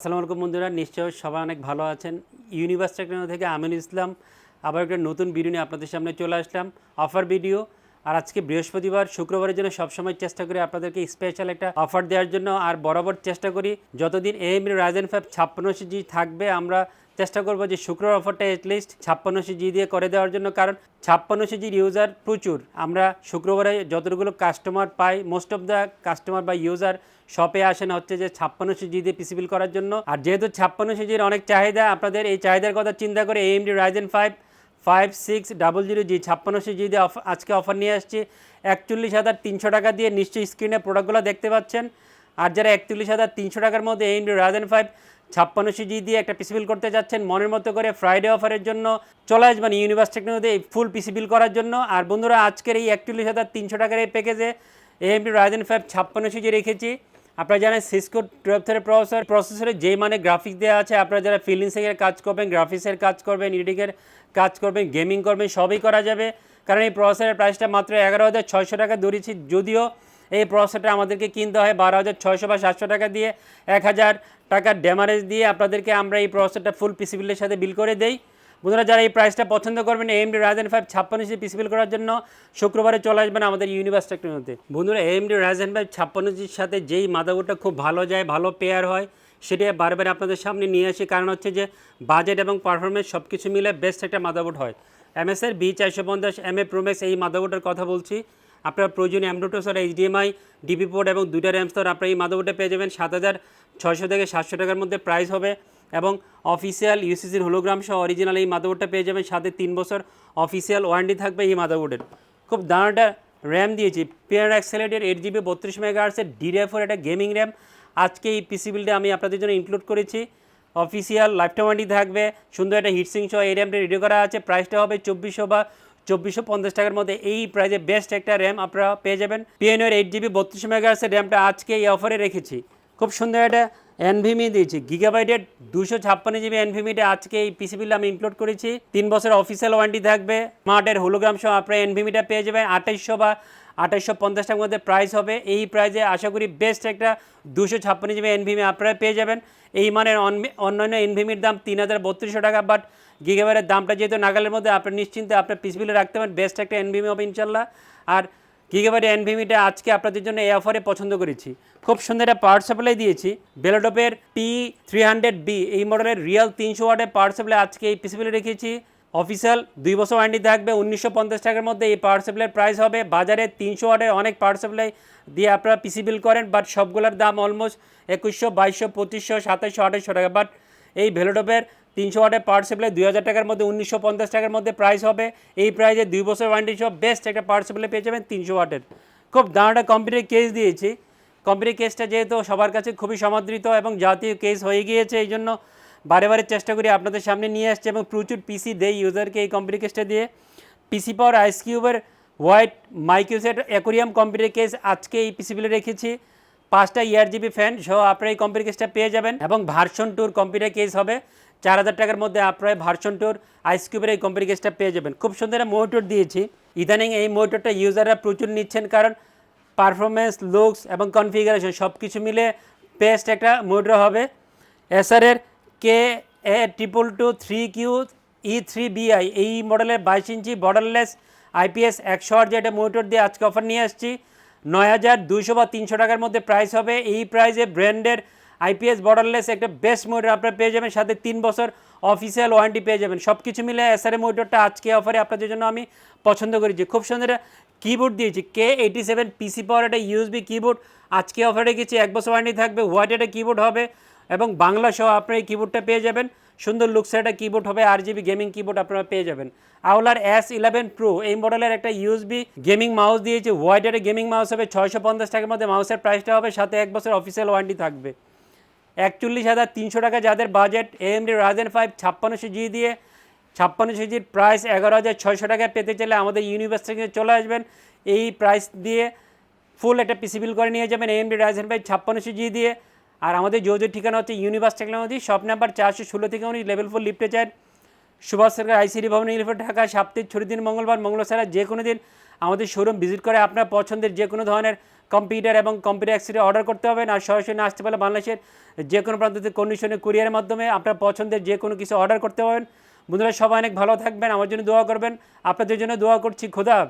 আসসালামু আলাইকুম বন্ধুরা নিশ্চয় সবাই অনেক ভালো আছেন। ইউনিভার্স থেকে আমিন ইসলাম, আবার একটা নতুন ভিডিও নিয়ে আপনাদের সামনে চলে আসলাম অফার ভিডিও আর আজকে বৃহস্পতিবার, শুক্রবারের জন্য সবসময় চেষ্টা করি আপনাদেরকে স্পেশাল একটা অফার দেওয়ার জন্য। আর বরাবর চেষ্টা করি, যতদিন এম রাজেন ফাইভ ছাপ্পান্ন জি থাকবে, আমরা চেষ্টা করব যে শুক্রবার অফারটা এটলিস্ট ছাপ্পান্ন জি দিয়ে করে দেওয়ার জন্য, কারণ ছাপ্পান্ন জির ইউজার প্রচুর। আমরা শুক্রবারে যতগুলো কাস্টমার পাই মোস্ট অফ দ্য কাস্টমার বা ইউজার শপে আসেন হচ্ছে যে ছাপ্পান্ন জি দিয়ে পিসি বিল করার জন্য। আর যেহেতু ছাপ্পান্ন জির অনেক চাহিদা, আপনাদের এই চাহিদার কথা চিন্তা করে AMD Ryzen five five six double zero G ছাপ্পান্ন জি দিয়ে আজকে অফার নিয়ে আসছি। একচল্লিশ হাজার তিনশো টাকা দিয়ে নিশ্চয়ই স্ক্রিনে প্রোডাক্টগুলো দেখতে পাচ্ছেন। আর যারা একচল্লিশ হাজার তিনশো টাকার মধ্যে এএমডি রাইজেন ফাইভ ছাপ্পান্ন জি দিয়ে একটা পিসি বিল করতে যাচ্ছেন। মনের মতো করে ফ্রাইডে অফারের জন্য চলে আসবেন ইউনিভার্স টেকনোলজিতে এই ফুল পিসি বিল করার জন্য। আর বন্ধুরা, আজকের এই একচল্লিশ হাজার তিনশো টাকার এই প্যাকেজে এএমডি রাইজেন ফাইভ ছাপ্পান্ন জি রেখেছি। আপনারা জানেন সিসকো টুয়েলভ থেকে প্রসেসর প্রসেসরে যে মানে গ্রাফিক্স দেওয়া আছে, আপনারা যারা ফিলিংসের কাজ করবেন গ্রাফিক্সের কাজ করবেন এডিটিংয়ের কাজ করবেন গেমিং করবেন, সবই করা যাবে। কারণ এই প্রসেসরের প্রাইসটা মাত্র এগারো হাজার ছয়শো টাকা ধরেছি। যদিও এই প্রসেসটা আমাদেরকে কিনতে হয় বারো হাজার ছয়শো বা সাতশো টাকা দিয়ে, এক হাজার টাকার ড্যামারেজ দিয়ে আপনাদেরকে আমরা এই প্রসেসটা ফুল পিসি বিলের সাথে বিল করে দেই। বন্ধুরা, যারা এই প্রাইসটা পছন্দ করবেন এম এমডি রাজেন ফাইভ ছাপ্পান্ন ইঞ্চি পিসি বিল করার জন্য, শুক্রবারে চলে আসবেন আমাদের ইউনিভার্স টেকনোলজিতে বন্ধুরা এম এমডি রাজেন ফাইভ ছাপ্পান্ন ইঞ্চির সাথে যেই মাদাবোর্ডটা খুব ভালো যায়, ভালো পেয়ার হয়, সেটা বারবার আপনাদের সামনে নিয়ে আসি। কারণ হচ্ছে যে বাজেট এবং পারফরমেন্স সব কিছু মিলে বেস্ট একটা মাদাবোর্ড হয়। এমএসের বি চারশো পঞ্চাশ এম এ প্রোম্যাক্স এই মাদাবোর্ডের কথা বলছি। আপনার প্রয়োজনীয় অ্যামডোটোসর, এইচডিএমআই, ডিপি পোর্ট এবং দুইটা র্যাম স্তর আপনার এই মাদাবোর্ডে পেয়ে যাবেন সাত হাজার ছয়শো থেকে সাতশো টাকার মধ্যে প্রাইস হবে এবং অফিসিয়াল ইউসিসির হোলোগ্রাম সহ অরিজিনাল এই মাদাবোর্ডটা পেয়ে যাবেন সাথে তিন বছর অফিসিয়াল ওয়ারেন্টি থাকবে এই মাদাবোর্ডের খুব দাঁড়াটা র্যাম দিয়েছি পেয়ার অ্যাক্সেলেটের এইট জিবি বত্রিশ মেগা আর্টসের ডিডিএফোর একটা গেমিং র্যাম। আজকে এই পিসি বিলটা আমি আপনাদের জন্য ইনক্লুড করেছি। অফিসিয়াল লাইফটাইম ওয়ারেন্টি থাকবে, সুন্দর একটা হিটসিং সহ এই র্যামটা রেডি করা আছে। প্রাইসটা হবে চব্বিশশো বা চব্বিশশো পঞ্চাশ টাকার মধ্যে এই প্রাইজে বেস্ট একটা র্যাম আপনারা পেয়ে যাবেন। পিএনওর এইট জিবি বত্রিশ মেগাহার্সের র্যামটা আজকে এই অফারে রেখেছি। খুব সুন্দর একটা এনভিমি দিয়েছি। গিগাবাইটের দুশো ছাপ্পান্ন জিবি এনভিমিটা আজকে এই পিসি বিল আমি ইনক্লুড করেছি। তিন বছর অফিসিয়াল ওয়ারেন্টি থাকবে। স্মার্টের হোলোগ্রাম সহ আপনারা এনভিমিটা পেয়ে যাবেন। আঠাইশশো বা আঠাইশশো পঞ্চাশ টাকার মধ্যে প্রাইস হবে। এই প্রাইজে আশা করি বেস্ট একটা দুশো ছাপ্পান্ন জিবি এনভিমি আপনারা পেয়ে যাবেন। এই মানের অন- অন্যান্য এনভিমির দাম তিন হাজার বত্রিশশো টাকা বাট গিগাবাইটের দামটা যেহেতু নাগালের মধ্যে, আপনি নিশ্চিন্তে আপনার পিস বিলে রাখতে পারেন। বেস্ট একটা এনভিমি হবে ইনশাল্লাহ আর গিগাবাইট এনভিমিটা আজকে আপনাদের জন্য এই অফারে পছন্দ করেছি। খুব সুন্দর একটা পাওয়ার সাপ্লাই দিয়েছি। বেলোডপের পি থ্রি হান্ড্রেড বি এই মডেলের রিয়াল তিনশো ওয়াটের পাওয়ার সাপ্লাই আজকে এই পিস বিলে রেখেছি। অফিসিয়াল দুই বছর ওয়ারেন্টি থাকবে, উনিশশো পঞ্চাশ টাকার মধ্যে এই পাওয়ার সাপ্লাইয়ের প্রাইস হবে। বাজারে তিনশো ওয়াটের অনেক পাওয়ার সাপ্লাই দিয়ে আপনারা পিসি বিল করেন বাট সবগুলোর দাম অলমোস্ট একুশশো, বাইশশো, পঁচিশশো, সাতাশশো, আঠাশশো টাকা। বাট এই ভেলোটপের তিনশো ওয়াটের পাওয়ার সাপ্লাই দুই হাজার টাকার মধ্যে উনিশশো পঞ্চাশ টাকার মধ্যে প্রাইস হবে। এই প্রাইসে দুই বছর ওয়ারেন্টি সব বেস্ট একটা পাওয়ার সাপ্লাই পেয়ে যাবেন তিনশো ওয়াটের। খুব দাঁড়াটা কম্পিউটার কেস দিয়েছি। কম্পিউটার কেসটা যেহেতু সবার কাছে খুবই সমাদৃত এবং জাতীয় কেস হয়ে গিয়েছে, এই জন্য বারে বারে চেষ্টা করি আপনাদের সামনে নিয়ে আসছে এবং প্রচুর পিসি দেই ইউজারকে এই কম্পিউটার কেসটা দিয়ে। পিসি পাওয়ার আইস কিউবের হোয়াইট মাইক্রোসেট অ্যাকোরিয়াম কম্পিউটার কেস আজকে এই পিসি বিলে রেখেছি। পাঁচটা ইয়ার জিবি ফ্যান সহ আপনারা এই কম্পিউটার কেসটা পেয়ে যাবেন এবং ভার্সন টুর কম্পিউটার কেস হবে। চার হাজার টাকার মধ্যে আপনারা ভার্সন টুর আইস কিউবের এই কম্পিউটার কেসটা পেয়ে যাবেন। খুব সুন্দর একটা মোটর দিয়েছি। ইদানিং এই মোটরটা ইউজাররা প্রচুর নিচ্ছেন কারণ পারফরমেন্স লুকস এবং কনফিগারেশন সব কিছু মিলে বেস্ট একটা মোটর হবে। এসআরের K A triple two three Q E three B I এই মডেলের বাইশ ইঞ্চি বর্ডারলেস আইপিএস একশো আট যেটা মোটর দিয়ে আজকে অফার নিয়ে আসছি। নয় হাজার দুইশো বা তিনশো টাকার মধ্যে প্রাইস হবে। এই প্রাইসে ব্র্যান্ডের আইপিএস বর্ডারলেস একটা বেস্ট মোটর আপনারা পেয়ে যাবেন, সাথে তিন বছর অফিসিয়াল ওয়ারেন্টি পেয়ে যাবেন। সব কিছু মিলে এসআরএ মোটরটা আজকে অফারে আপনাদের জন্য আমি পছন্দ করেছি খুব সুন্দর কিবোর্ড দিয়েছি কে এইটি সেভেন পিসি পাওয়ার একটা ইউএসবি কিবোর্ড আজকে অফারে গেছি। এক বছর ওয়ারেন্টি থাকবে হোয়াইট একটা কিবোর্ড হবে এবং বাংলা সহ আপনারা এই কিবোর্ডটা পেয়ে যাবেন। সুন্দর লুকসের একটা কিবোর্ড হবে আর জিবি গেমিং কিবোর্ড আপনারা পেয়ে যাবেন। আওলার এস ইলেভেন প্রো এই মডেলের একটা ইউএসবি গেমিং মাউস দিয়েছে। হোয়াইট একটা গেমিং মাউস হবে, ছয়শো পঞ্চাশ টাকার মধ্যে মাউসের প্রাইসটা হবে, সাথে এক বছর অফিসিয়াল ওয়ারেন্টি থাকবে। একচল্লিশ হাজার তিনশো টাকা যাদের বাজেট এএমডি রাজেন ফাইভ ছাপ্পান্নশো জি দিয়ে ছাপ্পান্নশো জির প্রাইস এগারো হাজার ছয়শো টাকায় পেতে চাইলে আমাদের ইউনিভার্স থেকে চলে আসবেন। এই প্রাইস দিয়ে ফুল একটা পিসি বিল করে নিয়ে যাবেন এএমডি রাজেন ফাইভ ছাপ্পান্নশো জি দিয়ে। আর আমাদের যোজের ঠিকানা হচ্ছে ইউনিভার্স টেকনোলজি, শপ নাম্বার চারশো ষোলো থেকে উনি লেভেল ফোর লিফটে চান সুভাষ সরকার আইসিডি ভবন ইউনিফোর ঢাকা সপ্তাহে ছুটির দিন মঙ্গলবার মঙ্গল ছাড়া যে কোনো দিন আমাদের শোরুম ভিজিট করে আপনার পছন্দের যে কোনো ধরনের কম্পিউটার এবং কম্পিউটার অ্যাক্সেসরি অর্ডার করতে হবে আর সরাসরি না আসতে পারলে বাংলাদেশের যে কোনো প্রান্ততে কন্ডিশনে কুরিয়ারের মাধ্যমে আপনার পছন্দের যে কোনো কিছু অর্ডার করতে পারবেন। বন্ধুরা, সবাই অনেক ভালো থাকবেন, আমার জন্য দোয়া করবেন। আপনাদের জন্য দোয়া করছি, খোদা হাফেজ।